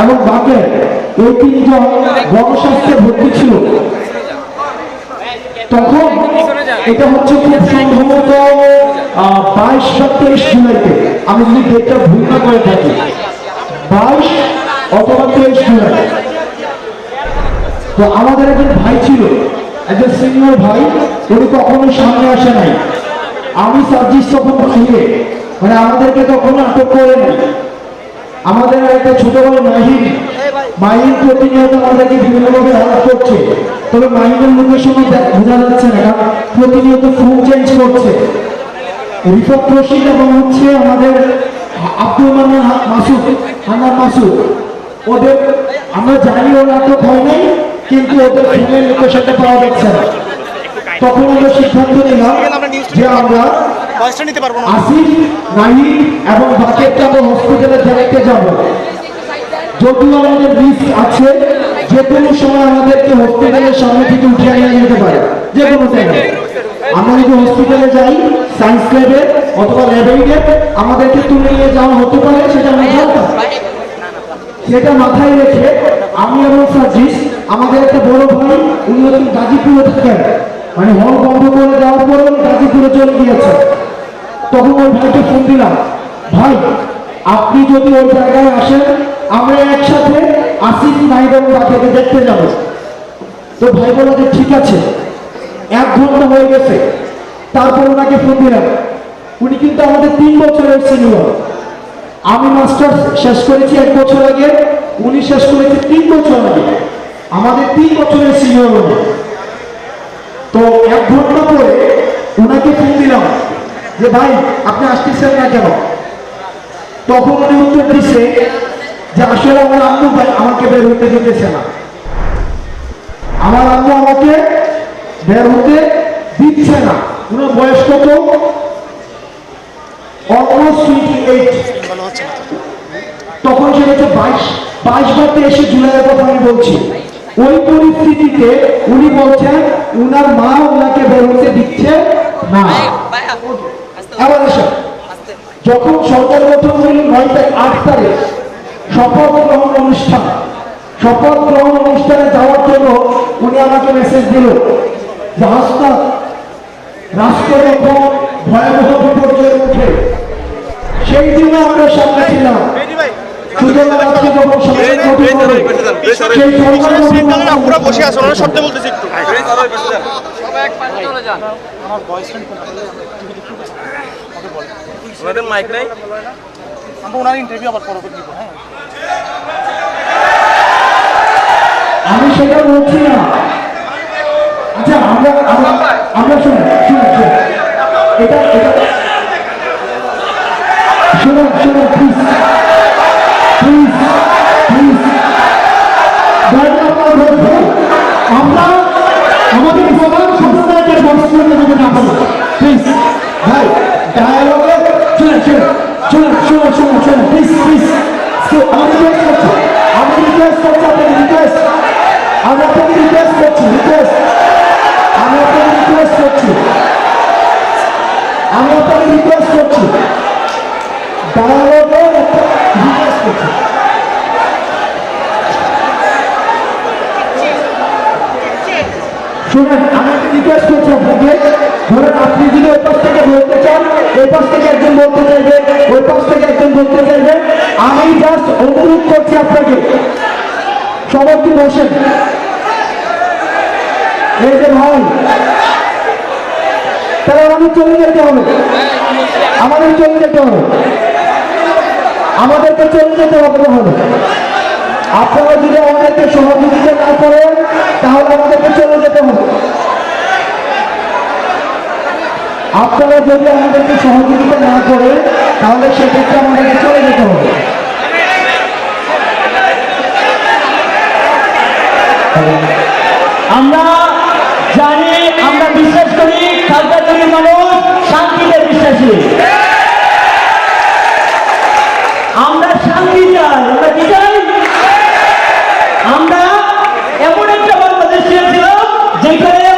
এবং বাকের এই তিনজন গণস্বাস্থ্যে ভর্তি ছিল। তখন এটা হচ্ছে খুব সম্ভবত বাইশ বা তেইশ জুলাইতে। আমি যদি ডেটটা ভুল না করে থাকি। বাইশ অথবা তেইশ জুলাই। তো আমাদের একজন ভাই ছিল, একজন সিনিয়র ভাই, উনি কখনো সামনে আসে নাই। আমি সার্জিস তখন ফিরে মানে আমাদেরকে তখন আটক করে নাই। আমাদের একটা ছোট ভাই মাহিন মাহিন প্রতিনিয়ত আমাদেরকে বিভিন্নভাবে হেল্প করছে। তবে মাহিনের মুখের সময় বোঝা যাচ্ছে না, কারণ প্রতিনিয়ত ফোন চেঞ্জ করছে। রিফত রশিদ এবং হচ্ছে আমাদের আব্দুল মান্নান মাসুদ হান্নান মাসুদ। ওদের, আমরা জানি ওরা আটক ভয় নেই, কিন্তু ওদের ফোনের লোকেশনটা পাওয়া যাচ্ছে না। তখন আমরা সিদ্ধান্ত নিলাম যে আমরা বয়সটা নিতে পারব না। আসিফ নাহিদ এবং বাকেটকে আমরা হসপিটালে যাব। আমাদের রিস্ক আছে, যে কোনো সময় আমাদেরকে হসপিটালের সামনে থেকে উঠিয়ে নিয়ে যেতে পারে, যে কোনো আমরা যদি হসপিটালে যাই সায়েন্স ল্যাবে অথবা ল্যাবে আমাদেরকে তুলে নিয়ে যাওয়া হতে পারে, সেটা সেটা মাথায় রেখে আমি এবং আমাদের একটা বড় ভাই, উনি হচ্ছেন গাজীপুরে থাকেন। মানে হল বন্ধ করে দেওয়ার পরে গাজীপুরে চলে গিয়েছে তখন ওই ভাইকে ফোন দিলাম। ভাই, আপনি যদি ওই জায়গায় আসেন, আমরা একসাথে আসিফ নাইব এবং বাকিকে দেখতে যাব। তো ভাই বলে যে, ঠিক আছে। এক ঘণ্টা হয়ে গেছে। তারপর ওনাকে ফোন দিলাম। উনি কিন্তু আমাদের তিন বছরের সিনিয়র আমি মাস্টার শেষ করেছি এক বছর আগে, উনি শেষ করেছে তিন বছর আগে। আমাদের তিন বছরের সিনিয়র তো এক ঘণ্টা পরে যে ভাই, আপনি আসতেছেন না কেন? তখন উনি উত্তর দিচ্ছে যে আসলে আমার আম্মু ভাই আমাকে বের হতে দিতেছে না। আমার আম্মু আমাকে বের হতে দিচ্ছে না। ওনার বয়স কত? তখন সে হচ্ছে বাইশ বাইশ বা তেইশে জুলাইয়ের কথা আমি বলছি। ওই পরিস্থিতিতে উনি বলছেন, উনার মা ওনাকে বের হতে দিচ্ছে না। আবার এসে যখন সরকার গঠন হইল নয় আট তারিখ শপথ গ্রহণ অনুষ্ঠান শপথ গ্রহণ অনুষ্ঠানে যাওয়ার জন্য উনি আমাকে মেসেজ দিল যে হাসপাত রাষ্ট্র যখন ভয়াবহ বিপর্যয়ে উঠে সেই দিনে আমরা সামনে ছিলাম। সুতরাং আজকে ওনাদের মাইক নাই? আমরা ওনার ইন্টারভিউ আবার পরে দিব হ্যাঁ। আমি সেটা বলছি না। আচ্ছা আমরা আমরা- আমরা শুনুন শুনুন শুনুন। এটা এটা শুনুন শুনুন প্লিজ প্লিজ প্লিজ আমরা আমাদের প্রধান সম্প্রদায়কে বস্ত্রের মধ্যে না শুনেন, আমি রিকোয়েস্ট করছি আপনাকে। ধরেন আপনি যদি ওই পাশ থেকে বলতে চান, ওই পাশ থেকে একজন বলতে চাইবে, ওই পাশ থেকে একজন বলতে চাইবে, আমি জাস্ট অনুরোধ করছি আপনাকে। সবাই বসেন। এই যে ভাই, তাহলে আমাদের চলে যেতে হবে। আমাদের চলে যেতে হবে। আমাদেরকে চলে যেতে হবে তাহলে। আপনারা যদি আমাদেরকে সহযোগিতা না করেন, তাহলে আমাদেরকে চলে আপনারা যদি আমাদেরকে সহযোগিতা না করে, তাহলে সেক্ষেত্রে আমাদেরকে চলে যেতে হবে। আমরা জানি, আমরা বিশ্বাস করি খাদ্যাচুরি মানুষ শান্তিতে বিশ্বাসী। আমরা শান্তি চাই Michael.